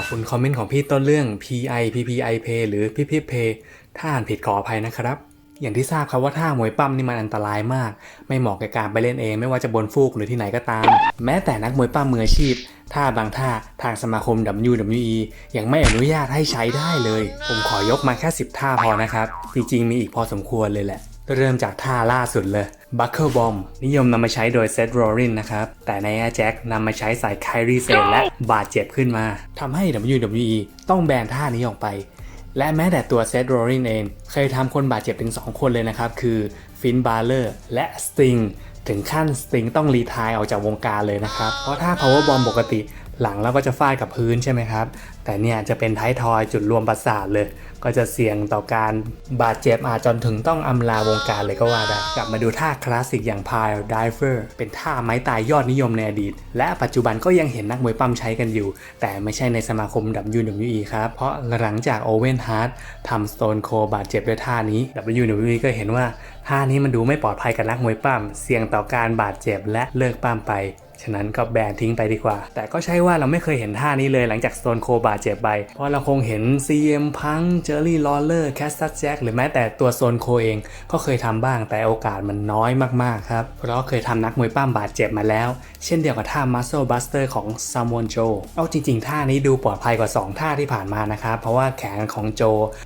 อบคุณคอมเมนต์ของพี่ต้นเรื่อง PI PPI Pay หรือ PP Pay ถ้าอ่านผิดขออภัยนะครับ อย่างที่ทราบครับว่าท่ามวยปั้มนี่มันอันตรายมาก ไม่เหมาะกับการไปเล่นเอง ไม่ว่าจะบนฟูกหรือที่ไหนก็ตาม แม้แต่นักมวยปั้มมืออาชีพท่าบางท่าทางสมาคม WWE ยังไม่อนุญาตให้ใช้ได้เลย ผมขอยกมาแค่ 10 ท่าพอนะครับ จริงๆ มีอีกพอสมควรเลยแหละ เริ่มจากท่าล่าสุดเลย บัคเกอร์บอมนิยมนำมาใช้โดยเซตโรลินนะครับ แต่ในแจ็คนำมาใช้ใส่ไครีเซนและบาดเจ็บขึ้นมาทำให้ WWE ต้องแบนท่านี้ออกไป และแม้แต่ตัวเซตโรลินเอง เคยทำคนบาดเจ็บถึง2คนเลยนะครับ คือฟินบาร์เลอร์และสติง ถึงขั้นสติงต้องรีทายออกจากวงการเลยนะครับ เพราะถ้า power bomb ปกติหลังเราก็จะฟาดกับพื้นใช่ไหมครับ แต่เนี่ยจะเป็นท้ายทอยจุดรวมประสาทเลย ก็จะเสี่ยงต่อการบาดเจ็บอาจจนถึงต้องอำลาวงการเลยก็ว่าได้ กลับมาดูท่าคลาสสิกอย่าง Pile Diver เป็นท่าไม้ตายยอดนิยมในอดีต และปัจจุบันก็ยังเห็นนักมวยปั้มใช้กันอยู่ แต่ไม่ใช่ในสมาคม WWE ครับ เพราะหลังจาก Owen Hart ทำ Stone Cold บาดเจ็บด้วยท่านี้ WWE ก็เห็นว่า ท่านี้มันดูไม่ปลอดภัยกับนักมวยปั้มเสี่ยงต่อการบาดเจ็บและเลิกปั้มไป ฉะนั้นก็แบนทิ้งไปดีกว่า แต่ก็ใช่ว่าเราไม่เคยเห็นท่านี้เลยหลังจาก Stone Cold บาดเจ็บไป เพราะเราคงเห็น CM Punk Jerry Lawler Cassius Jack หรือแม้แต่ตัว Stone Cold เองก็เคยทำบ้างแต่โอกาสมันน้อยมากๆครับ เพราะเคยทำนักมวยปั้มบาดเจ็บมาแล้ว เช่นเดียวกับท่า Muscle Buster ของ Samoa Joe เอาจริง ๆ ท่านี้ดูปลอดภัยกว่า 2 ท่าที่ผ่านมานะครับ เพราะว่าแขนของโจ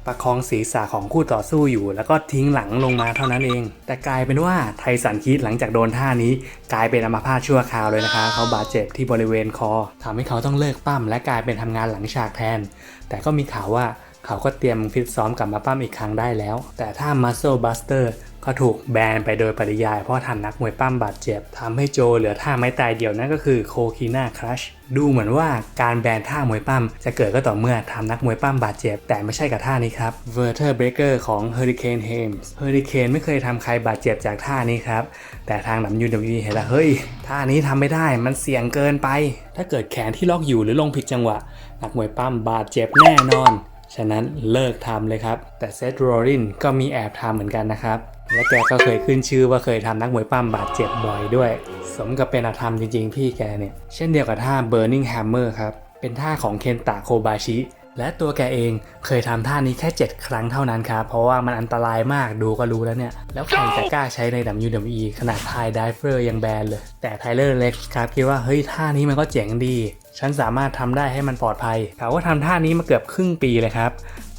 ประคองศีรษะของคู่ต่อสู้อยู่ แล้วก็ทิ้งหลังลงมาเท่านั้นเอง แต่กลายเป็นว่าไทสันคิดหลังจากโดนท่านี้ กลายเป็นอัมพาตชั่วคราวเลยนะคะ เขาบาดเจ็บที่บริเวณคอทำให้เขาต้องเลิกปั้มและกลายเป็นทำงานหลังฉากแทน แต่ก็มีข่าวว่าเขาก็เตรียมฟิตซ้อมกลับมาปั้มอีกครั้งได้แล้ว แต่ถ้า Muscle Buster ก็ถูกแบนไปโดยปริยายเพราะทำนักมวยปั้มบาดเจ็บทำให้โจเหลือท่าไม้ตายเดียวนั่นก็คือโคคีนาครัชดูเหมือนว่าการแบนท่ามวยปั้มจะเกิดก็ต่อเมื่อทำนักมวยปั้มบาดเจ็บ แต่ไม่ใช่กับท่านี้ครับ Verter Breaker ของ Hurricane Hames Hurricane ไม่เคยทำใครบาดเจ็บจากท่านี้ครับ แต่ทาง WWE เห็นแล้วเฮ้ย ท่านี้ทำไม่ได้มันเสี่ยงเกินไป ถ้าเกิดแขนที่ล็อกอยู่หรือลงผิดจังหวะ นักมวยปั้มบาดเจ็บแน่นอน ฉะนั้นเลิกทำเลยครับ แต่เซธโรลินก็มีแอบทำเหมือนกันนะครับ และแกก็เคยขึ้นชื่อว่าเคยทำนักมวยปั้มบาดเจ็บบ่อยด้วย สมกับเป็นอาธรรมจริงๆ พี่แกเนี่ย เช่นเดียวกับท่า Burning Hammer ครับ เป็นท่าของเคนตะโคบาชิ และตัวแกเองเคยทำท่านี้แค่ 7 ครั้งเท่านั้นครับ เพราะว่ามันอันตรายมากดูก็รู้แล้วเนี่ย แล้วใครจะกล้าใช้ใน WWE ขนาดไทยดิเฟอร์ยังแบนเลย แต่ไทเลอร์เล็กครับคิดว่าเฮ้ยท่านี้มันก็เจ๋งดีฉันสามารถทำได้ให้มันปลอดภัยเขาก็ทำท่านี้มาเกือบครึ่งปีเลยครับ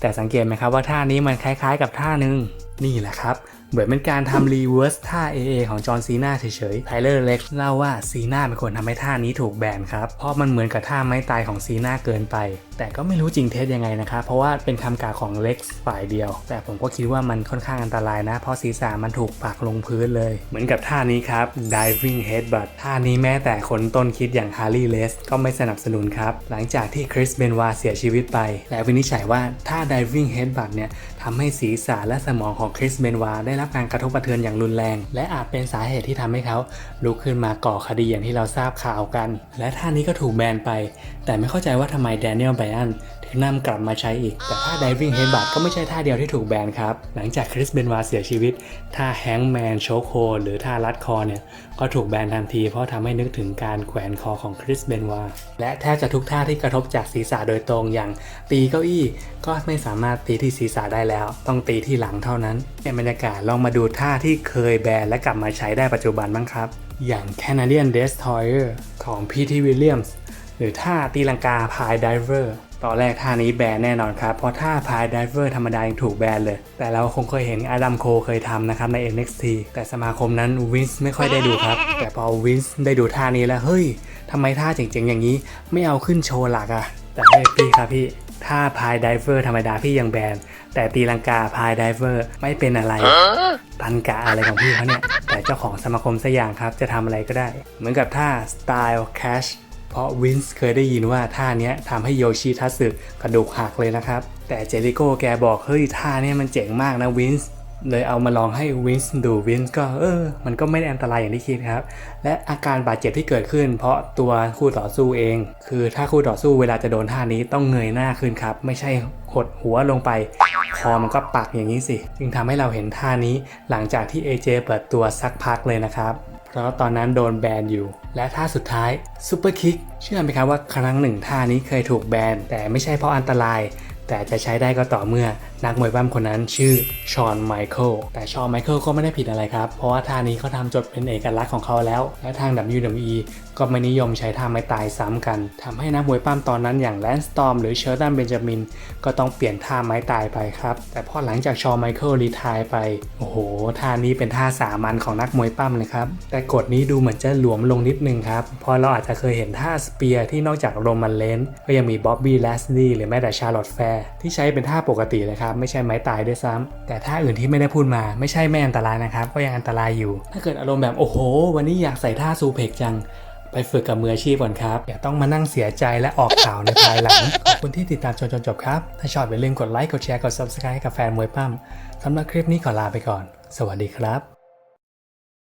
แต่สังเกตไหมครับว่าท่านี้มันคล้ายๆ กับท่านึง นี่แหละครับเหมือนเป็นการทำรีเวิร์สท่า AA ของจอห์นซีนาเฉยๆไทเลอร์เล็กเล่าว่าซีนาเป็นคนทำให้ท่านี้ถูกแบนครับ เพราะมันเหมือนกับท่าไม้ตายของซีนาเกินไป แต่ก็ไม่รู้จริงเท็จยังไงนะครับ เพราะว่าเป็นคำกล่าวของเล็กฝ่ายเดียว แต่ผมก็คิดว่ามันค่อนข้างอันตรายนะ เพราะศีรษะมันถูกปักลงพื้นเลย เหมือนกับท่านี้ครับ diving headbutt ท่านี้แม้แต่คนต้นคิดอย่างฮาร์ e ี่เลสก็ไม่สนับสนุนครับ หลังจากที่คริสเบนวาเสียชีวิตไป และวินิจฉัยว่าท่า diving headbutt เนี่ยทำให้ศีรษะและสมองของคริสเบนวาได้ได้รับการกระทบกระเทือนอย่างรุนแรง และอาจเป็นสาเหตุที่ทำให้เขาลุกขึ้นมาก่อคดีอย่างที่เราทราบข่าวกัน และท่านี้ก็ถูกแบนไป แต่ไม่เข้าใจว่าทำไมแดเนียลไบอันถึงนำกลับมาใช้อีก แต่ท่า diving headbutt ก็ไม่ใช่ท่าเดียวที่ถูกแบนครับ หลังจากคริสเบนวาเสียชีวิต ท่า hangman choke hold หรือท่ารัดคอเนี่ย ก็ถูกแบนทันที เพราะทำให้นึกถึงการแขวนคอของคริสเบนวา และแทบจะทุกท่าที่กระทบจากศีรษะโดยตรงอย่างตีเก้าอี้ ก็ไม่สามารถตีที่ศีรษะได้แล้ว ต้องตีที่หลังเท่านั้นในบรรยากาศลองมาดูท่าที่เคยแบนและกลับมาใช้ได้ปัจจุบันบ้างครับ อย่าง Canadian Destroyer ของ P.T. Williams หรือท่าตีลังกาพายดิเวอร์ตอนแรกท่านี้แบนแน่นอนครับ เพราะท่าพายดิเวอร์ธรรมดายังถูกแบนเลย แต่เราคงเคยเห็นอดัมโคเคยทำนะครับใน NXT แต่สมาคมนั้นวินส์ไม่ค่อยได้ดูครับ แต่พอวินส์ได้ดูท่านี้แล้ว เฮ้ยทำไมท่าเจ๋งๆอย่างนี้ ไม่เอาขึ้นโชว์หลักอะแต่เฮ้พี่ครับพี่ ท่าพายดิเวอร์ธรรมดาพี่ยังแบน แต่ตีลังกาพายดิเวอร์ไม่เป็นอะไร ตันกะอะไรของพี่เขาเนี่ย แต่เจ้าของสมาคมสกอย่างครับจะทำอะไรก็ได้ เหมือนกับท่า Style Cash เพราะวินส์เคยได้ยินว่าท่าเนี้ยทำให้โยชิทัสึกระดูกหักเลยนะครับ แต่เจริโก้แกบอก เฮ้ยท่าเนี้ยมันเจ๋งมากนะวินส์ เลยเอามาลองให้วินส์ดูวินส์ก็เออ มันก็ไม่ได้อันตรายอย่างที่คิดครับ และอาการบาดเจ็บที่เกิดขึ้น เพราะตัวคู่ต่อสู้เอง คือถ้าคู่ต่อสู้เวลาจะโดนท่านี้ต้องเงยหน้าขึ้นครับ ไม่ใช่หดหัวลงไป คอมันก็ปักอย่างนี้สิ จึงทำให้เราเห็นท่านี้หลังจากที่ AJ เปิดตัวสักพักเลยนะครับเพเพราะตอนนั้นโดนแบนอยู่ และท่าสุดท้ายซูเปอร์คิกเชื่อไหมครับว่าครั้งหนึ่งท่านี้เคยถูกแบนแต่ไม่ใช่เพราะอันตรายแต่จะใช้ได้ก็ต่อเมื่อนักมวยปั้มคนนั้นชื่อชอนไมเคิลแต่ชอนไมเคิลก็ไม่ได้ผิดอะไรครับ เพราะว่าท่านี้เขาทำจดเป็นเอกลักษณ์ของเขาแล้ว และทาง WWE ก็ไม่นิยมใช้ท่าไม้ตายซ้ำกันทำให้นักมวยปั้มตอนนั้นอย่างแลนสตอมหรือเชอร์ตันเบนจามินก็ต้องเปลี่ยนท่าไม้ตายไปครับ แต่พอหลังจากชอนไมเคิลรีทายไปโอ้โหท่านี้เป็นท่าสามัญของนักมวยปั้มเลยครับแต่กฎนี้ดูเหมือนจะหลวมลงนิดนึงครับเพราะเราอาจจะเคยเห็นท่าสเปียร์ที่นอกจากโรมันเลนก็ยังมีบ๊อบบี้แลสลีย์หรือแม้แต่ชาร์ลอตแฟร์ที่ใช้เป็นท่าปกติเลยครับไม่ใช่ไม้ตายด้วยซ้ำแต่ท่าอื่นที่ไม่ได้พูดมาไม่ใช่ไม่อันตรายนะครับ ก็ยังอันตรายอยู่ ถ้าเกิดอารมณ์แบบโอ้โห วันนี้อยากใส่ท่าซูเพกจังไปฝึกกับมืออาชีพก่อนครับ อย่าต้องมานั่งเสียใจและออกข่าวในภายหลัง ขอบคุณที่ติดตามจนจนจบครับ ถ้าชอบอย่าลืมกดไลค์กดแชร์กด subscribe ให้กับแฟนมวยปั้มสำหรับคลิปนี้ขอลาไปก่อน สวัสดีครับ